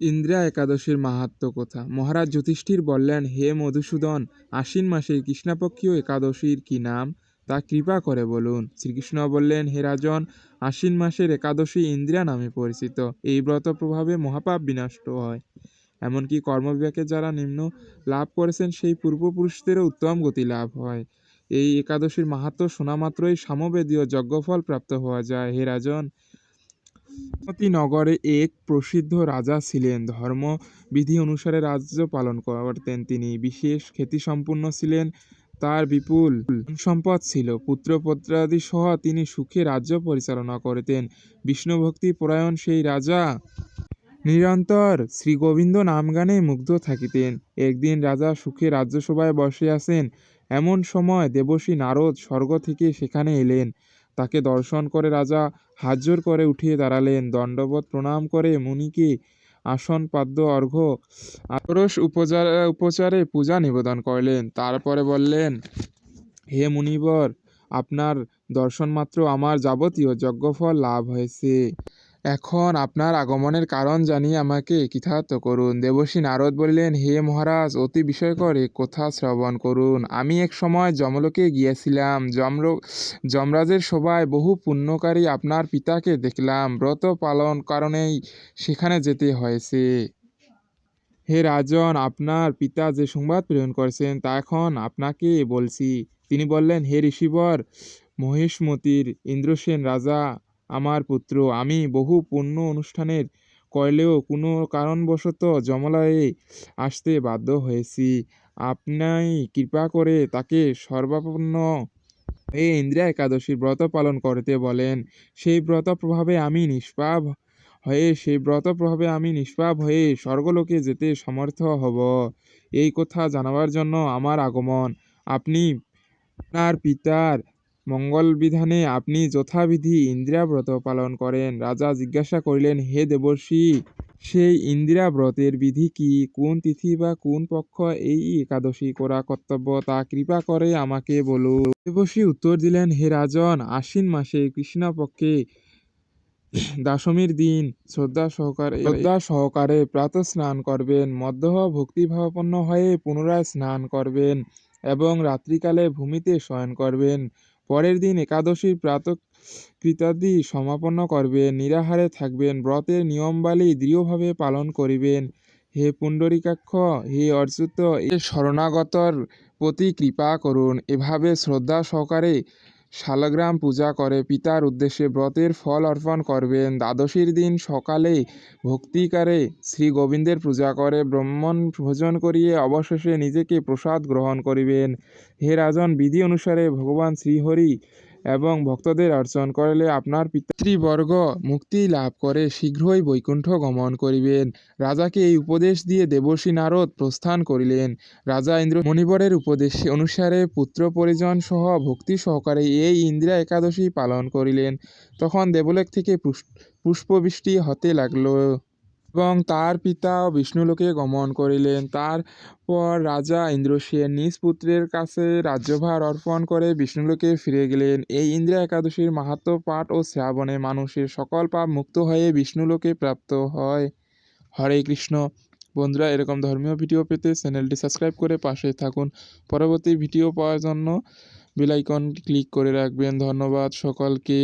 ইন্দ্রা একাদশীর মাহাত্ম্য কথা। মহারাজ যুধিষ্ঠির বললেন, হে মধুসূদন, আশ্বিন মাসের কৃষ্ণপক্ষীয় একাদশীর কি নাম? তা কৃপা করে বলুন। শ্রীকৃষ্ণ বললেন, হে রাজন, আশ্বিন মাসের একাদশী ইন্দ্রিয়া নামে পরিচিত। এই ব্রত প্রভাবে মহাপাপ বিনষ্ট হয়। এমনকি কর্মবিভাগে যারা নিম্ন লাভ করেছেন, সেই পূর্বপুরুষদেরও উত্তম গতি লাভ হয়। এই একাদশীর মাহাত্ম্য শোনা মাত্রই সামবেদীয় যজ্ঞফল প্রাপ্ত হওয়া যায়। হে রাজন নগরে এক প্রসিদ্ধ রাজা ছিলেন। ধর্মবিধি অনুসারে রাজ্য পালন করতেন তিনি। বিশেষ খ্যাতিসম্পন্ন ছিলেন তার বিপুল সম্পদ ছিল। পুত্র পত্রাদি সহ তিনি সুখে রাজ্য পরিচালনা করতেন। বিষ্ণুভক্তি পরায়ণ সেই রাজা নিরন্তর শ্রী গোবিন্দ নামগানে মুগ্ধ থাকিতেন। একদিন রাজা সুখে রাজ্যসভায় বসে আছেন। এমন সময় দেবশ্রী নারদ স্বর্গ থেকে সেখানে এলেন। তাকে দর্শন করে রাজা হাজর করে উঠিয়ে দাঁড়ালেন। দণ্ডবত প্রণাম করে মুনিকে আসন পাদ্য অর্ঘ্য আরস উপচারে উপচারে পূজা নিবেদন করলেন। তারপরে বললেন, হে মুনিবর, আপনার দর্শন মাত্র আমার যাবতীয় যজ্ঞফল লাভ হয়েছে। এখন আপনার আগমনের কারণ জানিয়ে আমাকে কৃতার্থ করুন। দেবশ্রী নারদ বললেন, হে মহারাজ, অতি বিষয়কর এক কথা শ্রবণ করুন। আমি এক সময় যমলোকে গিয়েছিলাম। যমর যমরাজের সভায় বহু পুণ্যকারী আপনার পিতাকে দেখলাম। ব্রত পালন কারণেই সেখানে যেতে হয়েছে। হে রাজন, আপনার পিতা যে সংবাদ প্রেরণ করেছেন, তা এখন আপনাকে বলছি। তিনি বললেন, হে ঋষিবর, মহিষ্মতির ইন্দ্রসেন রাজা আমার পুত্র, আমি বহু পুণ্য অনুষ্ঠানের করলেও কোনো কারণবশত জমলায়ে আসতে বাধ্য হয়েছি। আপনি কৃপা করে তাকে সর্বাপন্ন এই ইন্দ্রিয়া একাদশীর ব্রত পালন করতে বলেন। সেই ব্রত প্রভাবে আমি নিষ্পাপ হয়ে, সেই ব্রত প্রভাবে আমি নিষ্পাপ হয়ে স্বর্গলোকে যেতে সমর্থ হব। এই কথা জানাবার জন্য আমার আগমন। আপনি আপনার পিতার মঙ্গল বিধানে আপনি যথাবিধি ইন্দিরা ব্রত পালন করেন। রাজা জিজ্ঞাসা করিলেন, হে দেবর্ষি, সেই ইন্দিরা ব্রতের বিধি কি? কোন তিথি বা কোন পক্ষ এই একাদশী করা কর্তব্য? তা কৃপা করে আমাকে বলুন দেবর্ষি উত্তর দিলেন, হে রাজন, আশ্বিন মাসে কৃষ্ণপক্ষে দশমীর দিন শ্রদ্ধা সহকারে শ্রদ্ধা সহকারে প্রাতঃ স্নান করবেন। মধ্যহ ভক্তিভাবাপন্ন হয়ে পুনরায় স্নান করবেন এবং রাত্রিকালে ভূমিতে শয়ন করবেন। পরের দিন একাদশীর প্রাতকৃতাদি সমাপন্ন করবেন নিরাহারে থাকবেন, ব্রতের নিয়মবালী দৃঢ়ভাবে পালন করিবেন। হে পুণ্ডরিকাক্ষ, হে অর্চুত এ শরণাগতর প্রতি কৃপা করুন। এভাবে শ্রদ্ধা সহকারে শালগ্রাম পূজা করে। পিতার উদ্দেশ্যে ব্রতের ফল অর্পণ করবেন। দ্বাদশীর দিন সকালে ভক্তিকারে শ্রী গোবিন্দের পূজা করে। ব্রাহ্মণ ভোজন করিয়ে অবশেষে নিজেকে প্রসাদ গ্রহণ করিবেন। হে রাজন, বিধি অনুসারে ভগবান শ্রীহরি এবং ভক্তদের অর্চন করলে আপনার পিতৃবর্গ মুক্তি লাভ করে শীঘ্রই বৈকুণ্ঠ গমন করিবেন। রাজাকে এই উপদেশ দিয়ে দেবর্ষী নারদ প্রস্থান করিলেন। রাজা ইন্দ্র মণিবরের উপদেশ অনুসারে পুত্র পরিজন সহ ভক্তি সহকারে এই ইন্দিরা একাদশী পালন করিলেন। তখন দেবলোক থেকে পুষ- পুষ্পবৃষ্টি হতে লাগল। এবং তার পিতা বিষ্ণুলোকে গমন করিলেন। তারপর রাজা ইন্দ্রসেন নিজ পুত্রের কাছে রাজ্যভার অর্পণ করে বিষ্ণুলোকে ফিরে গেলেন। এই ইন্দ্রা একাদশীর মাহাত্ম্য পাঠ ও শ্রাবণে মানুষের সকল পাপ মুক্ত হয়ে বিষ্ণুলোকে প্রাপ্ত হয়। হরে কৃষ্ণ। বন্ধুরা, এরকম ধর্মীয় ভিডিও পেতে চ্যানেলটি সাবস্ক্রাইব করে পাশে থাকুন। পরবর্তী ভিডিও পাওয়ার জন্য বেল আইকন ক্লিক করে রাখবেন। ধন্যবাদ সকলকে।